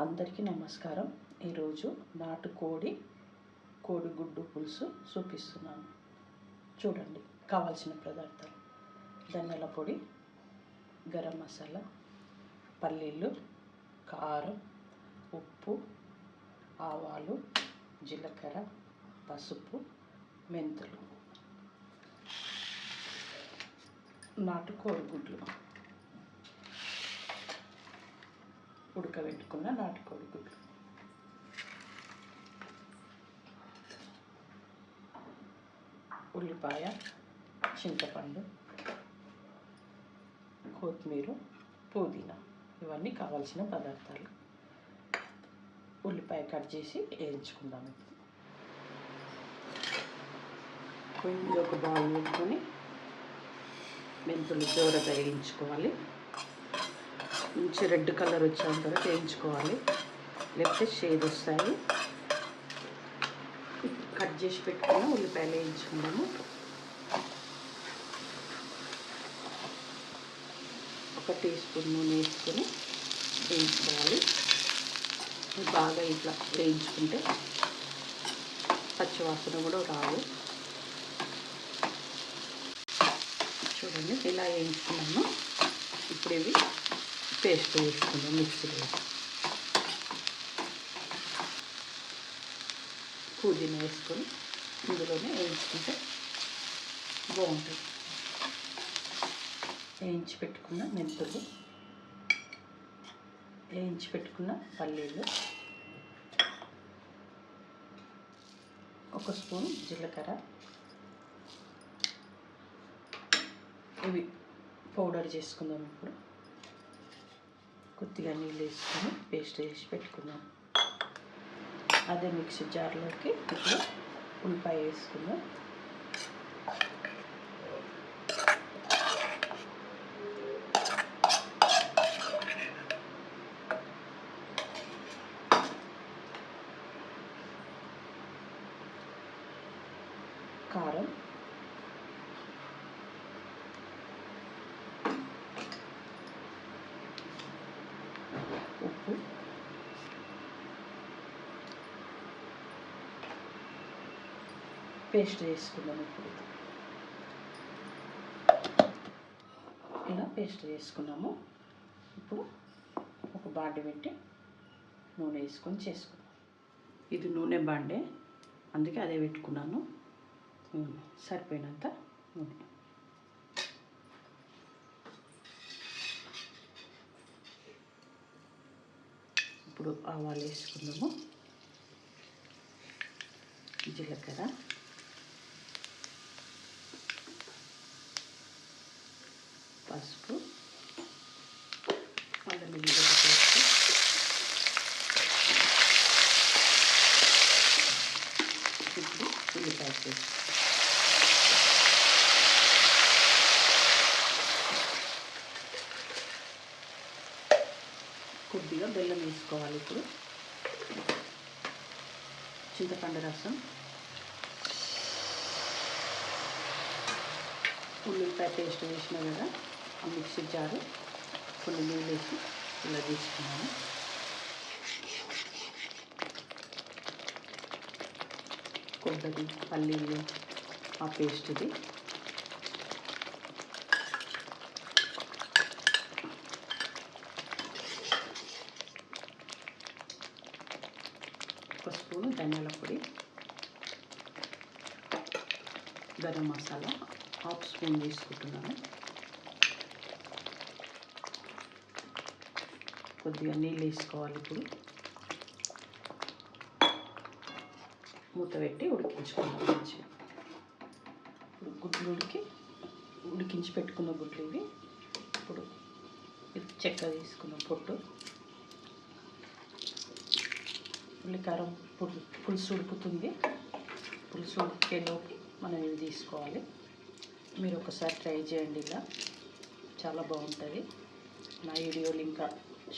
అందరికీ నమస్కారం. ఈరోజు నాటుకోడి కోడిగుడ్డు పులుసు చూపిస్తున్నాను. చూడండి కావాల్సిన పదార్థాలు. ధనియాల పొడి గరం మసాలా పల్లీలు కారం ఉప్పు ఆవాలు జీలకర్ర పసుపు మెంతులు. నాటుకోడి గుడ్లు ఉడకబెట్టుకున్న నాటుకోడి గుడ్లు ఉల్లిపాయ చింతపండు కొత్తిమీర పుదీనా ఇవన్నీ కావాల్సిన పదార్థాలు. ఉల్లిపాయ కట్ చేసి వేయించుకుందాం ఇప్పుడు. కొంచెం ఒక బౌల్ పెట్టుకొని మెంతులు దూర వేయించుకోవాలి. మంచి రెడ్ కలర్ వచ్చేంత వరకు వేయించుకోవాలి. లేకపోతే షేడ్ వస్తాయి. కట్ చేసి పెట్టుకున్న ఉల్లిపాయలు వేయించుకున్నాము ఒక టీ స్పూన్ నూనె వేసుకొని వేయించుకోవాలి. బాగా ఇట్లా వేయించుకుంటే పచ్చివాసన కూడా రావు చూడండి ఇలా వేయించుకున్నాము ఇప్పుడు ఇవి పేస్ట్ వేసుకుందాం మిక్సీలో పుదీనా వేసుకొని ఇందులోనే వేయించుకుంటే బాగుంటుంది వేయించి పెట్టుకున్న మెంతులు. వేయించి పెట్టుకున్న పల్లీలు. ఒక స్పూన్ జీలకర్ర. ఇవి పౌడర్ చేసుకుందాం ఇప్పుడు. కొద్దిగా నీళ్ళు వేసుకొని పేస్ట్ వేసి పెట్టుకుందాం. అదే మిక్సీ జార్లోకి ఇప్పుడు ఉల్లిపాయ వేసుకుందాం. కారం ఉప్పు పేస్ట్ చేసుకుందాం ఇప్పుడు. ఇలా పేస్ట్ చేసుకున్నాము. ఇప్పుడు ఒక బాండి పెట్టి నూనె వేసుకొని చేసుకున్నాం ఇది నూనె బాండే. అందుకే అదే పెట్టుకున్నాను. నూనె సరిపోయినంత నూనె. ఇప్పుడు ఆవాలు వేసుకున్నాము జీలకర్ర. పసుపు అల్లం ఎల్లిగడ్డ పేస్ట్ ఇప్పుడు ఉల్లిపాయ పేస్ట్ కొద్దిగా బెల్లం వేసుకోవాలి ఇప్పుడు. చింతపండు రసం. ఉల్లిపాయ పేస్ట్ వేసిన కదా. మిక్సీ జారు కొన్ని నీళ్ళు వేసి ఇలా తీసుకున్నాను. కొబ్బరి పల్లీలు ఆ పేస్ట్ ఇది. ఒక స్పూన్ ధనియాల పొడి గరం మసాలా హాఫ్ స్పూన్ తీసుకుంటున్నాను. కొద్దిగా నీళ్ళు వేసుకోవాలి ఇప్పుడు. మూత పెట్టి ఉడికించుకోవాలి మంచిగా. గుడ్లు ఉడికి ఉడికించి పెట్టుకున్న గుడ్లు ఇవి. ఇప్పుడు చెక్క తీసుకున్న పొట్టు. ఉల్లికారం పులు పులుసు ఉడుకుతుంది. పులుసు ఉడికేలోకి మనం ఇవి తీసుకోవాలి. మీరు ఒకసారి ట్రై చేయండి ఇలా. చాలా బాగుంటుంది. నా వీడియోలు ఇంకా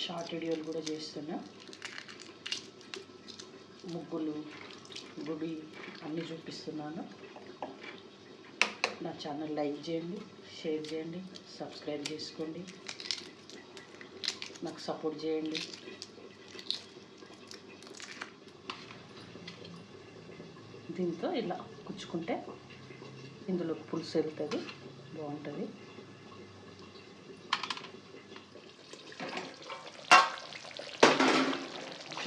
షార్ట్ వీడియోలు కూడా చేస్తున్నా. ముగ్గులు గుడి అన్నీ చూపిస్తున్నాను. నా ఛానల్ లైక్ చేయండి షేర్ చేయండి సబ్స్క్రైబ్ చేసుకోండి. నాకు సపోర్ట్ చేయండి. దీంతో ఇలా కుచ్చుకుంటే ఇందులో పులుసు వెళ్తుంది బాగుంటుంది.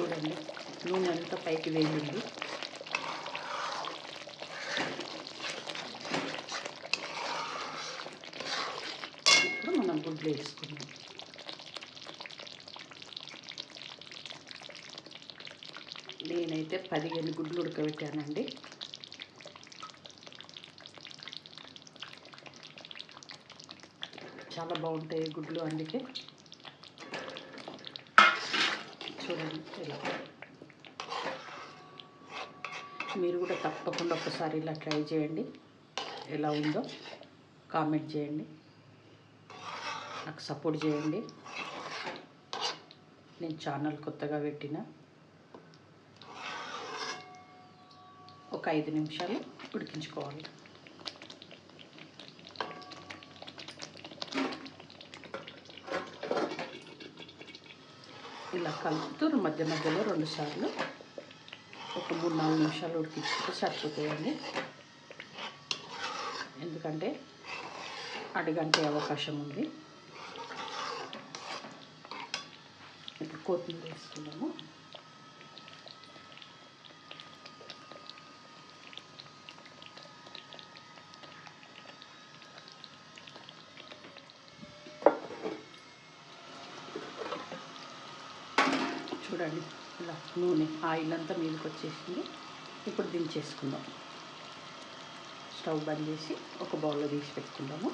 చూడండి. నూనె అంతా పైకి వేగింది. ఇప్పుడు మనం గుడ్లు వేసుకుందాం. నేనైతే పదిహేను గుడ్లు ఉడకబెట్టానండి. చాలా బాగుంటాయి గుడ్లు అందుకే. చూడండి ఇలా. మీరు కూడా తప్పకుండా ఒకసారి ఇలా ట్రై చేయండి. ఎలా ఉందో కామెంట్ చేయండి. నాకు సపోర్ట్ చేయండి. నేను ఛానల్ కొత్తగా పెట్టిన ఒక ఐదు నిమిషాలు ఉడికించుకోవాలి. ఇలా కలుపుతూ మధ్య మధ్యలో రెండు సార్లు ఒక మూడు నాలుగు నిమిషాలు ఉడికించుకుంటే సరిపోతాయండి. ఎందుకంటే అడిగంటే అవకాశం ఉంది. ఇప్పుడు కొత్తిమీర వేసుకున్నాము చూడండి. ఇలా నూనె ఆయిల్ అంతా మీదకి వచ్చేసింది. ఇప్పుడు దించేసుకుందాం. స్టవ్ బంద్ చేసి ఒక బౌల్లో తీసి పెట్టుకుందాము.